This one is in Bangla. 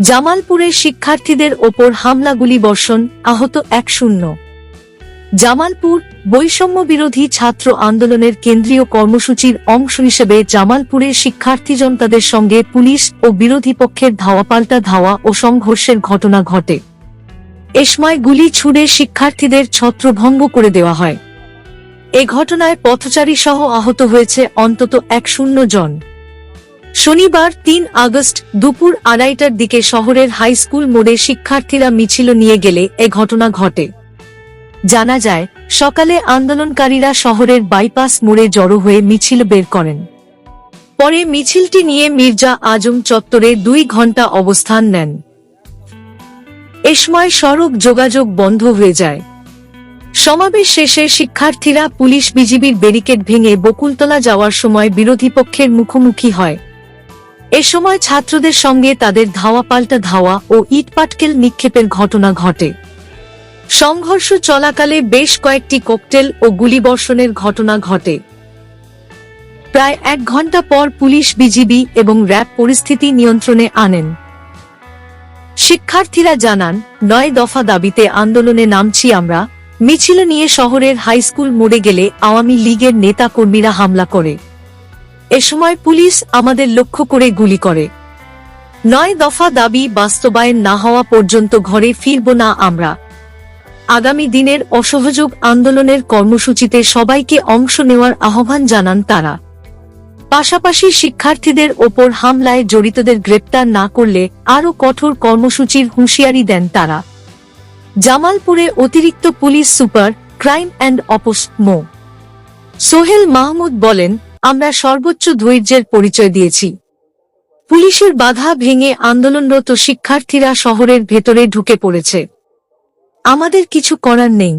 জামালপুরের শিক্ষার্থীদের ওপর হামলা গুলিবর্ষণ, আহত এক শূন্য। জামালপুর বৈষম্য বিরোধী ছাত্র আন্দোলনের কেন্দ্রীয় কর্মসূচির অংশ হিসেবে জামালপুরের শিক্ষার্থী জনতাদের সঙ্গে পুলিশ ও বিরোধী পক্ষের ধাওয়াপাল্টা ধাওয়া ও সংঘর্ষের ঘটনা ঘটে। এসময় গুলি ছুড়ে শিক্ষার্থীদের ছত্রভঙ্গ করে দেওয়া হয়। এ ঘটনায় পথচারী সহ আহত হয়েছে অন্তত এক শূন্য জন। শনিবার তিন আগস্ট দুপুর আড়াইটার দিকে শহরের হাই স্কুল মোড়ে শিক্ষার্থীরা মিছিল নিয়ে গেলে এ ঘটনা ঘটে। জানা যায়, সকালে আন্দোলনকারীরা শহরের বাইপাস মোড়ে জড়ো হয়ে মিছিল বের করেন। পরে মিছিলটি নিয়ে মির্জা আজম চত্বরে দুই ঘণ্টা অবস্থান নেন। এ সময় সড়ক যোগাযোগ বন্ধ হয়ে যায়। সমাবেশ শেষে শিক্ষার্থীরা পুলিশ বিজিবির ব্যারিকেড ভেঙে বকুলতলা যাওয়ার সময় বিরোধী পক্ষের মুখোমুখি হয়। এ সময় ছাত্রদের সঙ্গে তাদের ধাওয়া পাল্টা ধাওয়া ও ইটপাটকেল নিক্ষেপের ঘটনা ঘটে। সংঘর্ষ চলাকালে বেশ কয়েকটি কোকটেল ও গুলিবর্ষণের ঘটনা ঘটে। প্রায় এক ঘণ্টা পর পুলিশ, বিজিবি এবং র্যাব পরিস্থিতি নিয়ন্ত্রণে আনেন। শিক্ষার্থীরা জানান, নয় দফা দাবিতে আন্দোলনে নামছি আমরা, মিছিল নিয়ে শহরের হাইস্কুল মোড়ে গেলে আওয়ামী লীগের নেতা কর্মীরা হামলা করে। এ সময় পুলিশ আমাদের লক্ষ্য করে গুলি করে। নয় দফা দাবি বাস্তবায়ন না হওয়া পর্যন্ত ঘরে ফিরব না আমরা। আগামী দিনের অসহযোগ আন্দোলনের কর্মসূচিতে সবাইকে অংশ নেওয়ার আহ্বান জানান তারা। পাশাপাশি শিক্ষার্থীদের ওপর হামলায় জড়িতদের গ্রেপ্তার না করলে আরও কঠোর কর্মসূচির হুঁশিয়ারি দেন তারা। জামালপুরে অতিরিক্ত পুলিশ সুপার ক্রাইম অ্যান্ড অপোস মো। সোহেল মাহমুদ বলেন আমরা সর্বোচ্চ ধৈর্যের পরিচয় দিয়েছি। পুলিশের বাধা ভেঙে আন্দোলনরত শিক্ষার্থীরা শহরের ভেতরে ঢুকে পড়েছে। আমাদের কিছু করার নেই।